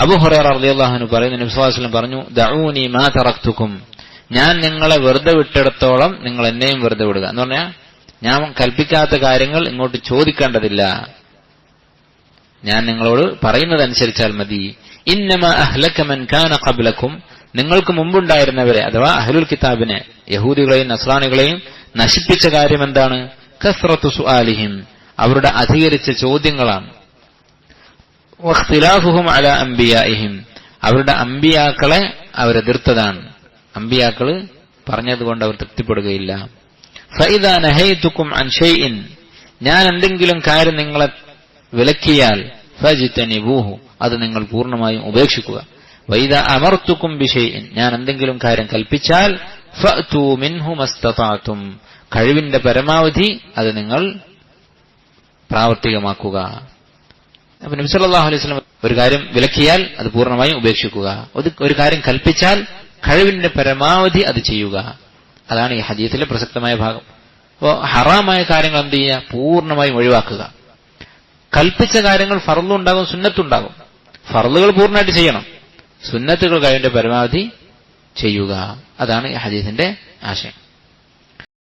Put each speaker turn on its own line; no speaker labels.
അബു ഹുറൈറ റളിയല്ലാഹു പറയുന്നു നബി സ്വല്ലല്ലാഹു പറഞ്ഞു ദഊനി മാ തറക്തുക്കും. ഞാൻ നിങ്ങളെ വെറുതെ വിട്ടിടത്തോളം നിങ്ങൾ എന്നെയും വെറുതെ വിടുക. എന്ന് പറഞ്ഞാൽ ഞാൻ കൽപ്പിക്കാത്ത കാര്യങ്ങൾ ഇങ്ങോട്ട് ചോദിക്കേണ്ടതില്ല. ഞാൻ നിങ്ങളോട് പറയുന്നതനുസരിച്ചാൽ മതി. ഇന്നമ അഹ്ലക്കമൻ കാന കബിലക്കും നിങ്ങൾക്ക് മുമ്പുണ്ടായിരുന്നവരെ അഥവാ അഹ്ലുൽ കിതാബിനെ യഹൂദികളെയും നസ്രാനികളെയും നശിപ്പിച്ച കാര്യം എന്താണ്? കസ്രത്തു സുആലിഹിം. അവരുടെ അധികരിച്ച ചോദ്യങ്ങളാണ്. വഖ്തിലാഫുഹും അല അംബിയായിഹിം അവരുടെ അമ്പിയാക്കളെ അവരെതിർത്തതാണ് അമ്പിയാക്കൾ പറഞ്ഞതുകൊണ്ട് അവർ തൃപ്തിപ്പെടുകയില്ല. ഫൈദ നഹൈതുക്കും അൻ ഷൈഇൻ. ഞാൻ എന്തെങ്കിലും കാര്യം നിങ്ങളെ വിലക്കിയാൽ ഫജിത്തനിബൂഹു അത് നിങ്ങൾ പൂർണമായും ഉപേക്ഷിക്കുക. വൈദ അമർത്തുക്കും ബിഷൈഇൻ ഞാൻ എന്തെങ്കിലും കാര്യം കൽപ്പിച്ചാൽ ഫഅ്തു മിൻഹു കഴിവിന്റെ പരമാവധി അത് നിങ്ങൾ പ്രാവർത്തികമാക്കുക. അപ്പൊ നബി സല്ലല്ലാഹു അലൈഹി സ്വലം ഒരു കാര്യം വിലക്കിയാൽ അത് പൂർണമായും ഉപേക്ഷിക്കുക. ഒരു കാര്യം കൽപ്പിച്ചാൽ കഴിവിന്റെ പരമാവധി അത് ചെയ്യുക. അതാണ് ഈ ഹദീസിലെ പ്രസക്തമായ ഭാഗം. അപ്പോൾ ഹറാമായ കാര്യങ്ങൾ എന്ത് ചെയ്യുക? പൂർണമായും ഒഴിവാക്കുക. കൽപ്പിച്ച കാര്യങ്ങൾ ഫറലുണ്ടാകും സുന്നത്തുണ്ടാകും. ഫറലുകൾ പൂർണമായിട്ട് ചെയ്യണം. സുന്നത്തുകൾ കഴിവിന്റെ പരമാവധി ചെയ്യുക. അതാണ് ഈ ഹദീസിന്റെ ആശയം.